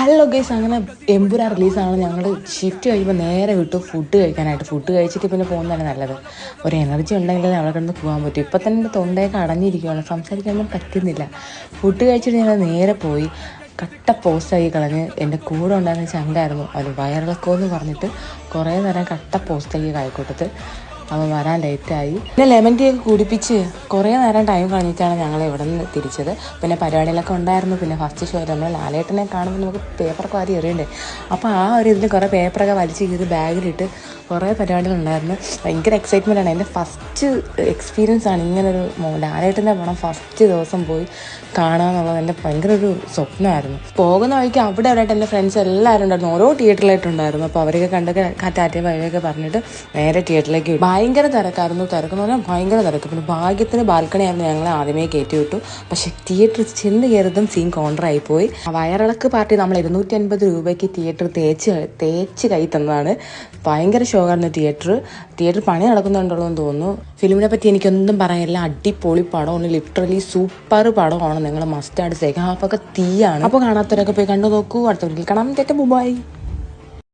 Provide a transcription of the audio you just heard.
Hello guys അങ്ങനെ എമ്പുര റിലീസാണ് ഞങ്ങൾ shift കഴിയുമ്പോൾ നേരെ വിട്ടു ഫുഡ് കഴിക്കാനായിട്ട്. ഫുഡ് കഴിച്ചിട്ട് പിന്നെ പോകുന്നതാണ് നല്ലത്. ഒരു എനർജി ഉണ്ടെങ്കിൽ അവിടെ കിടന്ന് പോകാൻ പറ്റും. ഇപ്പം തന്നെ എന്റെ തൊണ്ടയൊക്കെ അടഞ്ഞിരിക്കുകയാണ് സംസാരിക്കാനൊന്നും പറ്റുന്നില്ല. ഫുഡ് കഴിച്ചിട്ട് ഞങ്ങൾ നേരെ പോയി. കട്ട പോസ്റ്റായി കളഞ്ഞ് എന്റെ കൂടെ ഉണ്ടായിരുന്ന ചങ്കായിരുന്നു. അത് വയറിളക്കമെന്ന് പറഞ്ഞിട്ട് കുറേ നേരം കട്ട പോസ്റ്റായി കായിക്കോട്ടത്ത് അവൻ വരാൻ ലേറ്റായി പിന്നെ ലെമൺ ടീ ഒക്കെ കുടിപ്പിച്ച് കുറേ നേരം ടൈം കഴിഞ്ഞിട്ടാണ് ഞങ്ങൾ ഇവിടെ നിന്ന് തിരിച്ചത്. പിന്നെ പരിപാടികളൊക്കെ ഉണ്ടായിരുന്നു. പിന്നെ ഫസ്റ്റ് ഷോ നമ്മൾ ലാലേട്ടനെ കാണുമ്പോൾ നമുക്ക് പേപ്പറൊക്കെ ആദ്യം എറിയണ്ടേ? അപ്പോൾ ആ ഒരു ഇതിൽ കുറേ പേപ്പറൊക്കെ വലിച്ച് ചെയ്ത് ബാഗിലിട്ട് കുറേ പരിപാടികളുണ്ടായിരുന്നു ഭയങ്കര എക്സൈറ്റ്മെന്റ് ആണ്. എന്റെ ഫസ്റ്റ് എക്സ്പീരിയൻസ് ആണ് ഇങ്ങനൊരു ലാലേട്ടന്റെ പടം ഫസ്റ്റ് ദിവസം പോയി കാണുക എന്നുള്ളത് എന്റെ ഭയങ്കര ഒരു സ്വപ്നമായിരുന്നു. പോകുന്ന വഴിക്ക് അവിടെ അവിടെയായിട്ട് എന്റെ ഫ്രണ്ട്സ് എല്ലാവരും ഉണ്ടായിരുന്നു. ഓരോ തിയേറ്ററിലായിട്ടുണ്ടായിരുന്നു അപ്പോൾ അവരൊക്കെ കണ്ടൊക്കെ കാറ്റാറ്റിയ വഴിയൊക്കെ പറഞ്ഞിട്ട് നേരെ തിയേറ്ററിലേക്ക് വിട്ടു. ഭയങ്കര തിരക്കായിരുന്നു. തിരക്കെന്ന് പറഞ്ഞാൽ ഭയങ്കര തിരക്ക്. പിന്നെ ഭാഗ്യത്തിന് ബാൽക്കണി ആയിരുന്നു ഞങ്ങൾ ആദ്യമേ കയറ്റി വിട്ടു. പക്ഷേ തിയേറ്ററിൽ ചെന്ന് കയറുന്നതും സീൻ കോൺട്രായി പോയി. വയറിളക്ക് പാർട്ടി നമ്മൾ ഇരുന്നൂറ്റി അൻപത് രൂപയ്ക്ക് തിയേറ്റർ തേച്ച് തേച്ച് കൈ തന്നതാണ്. ഭയങ്കര ഷോക്കായിരുന്നു തിയേറ്റർ. തിയേറ്റർ പണി നടക്കുന്നുണ്ടല്ലോ എന്ന് തോന്നുന്നു. ഫിലിമിനെ പറ്റി എനിക്കൊന്നും പറയാനില്ല. അടിപൊളി പടമാണ് ലിറ്ററലി സൂപ്പർ പടമാണ് നിങ്ങൾ മസ്റ്റ് സെക്കൻഡ് ഹാഫൊക്കെ തീയാണ്. അപ്പോൾ കാണാത്തവരൊക്കെ പോയി കണ്ടു നോക്കൂ. അടുത്തവരിൽ കാണാം. ചേട്ടൻ ബുബായി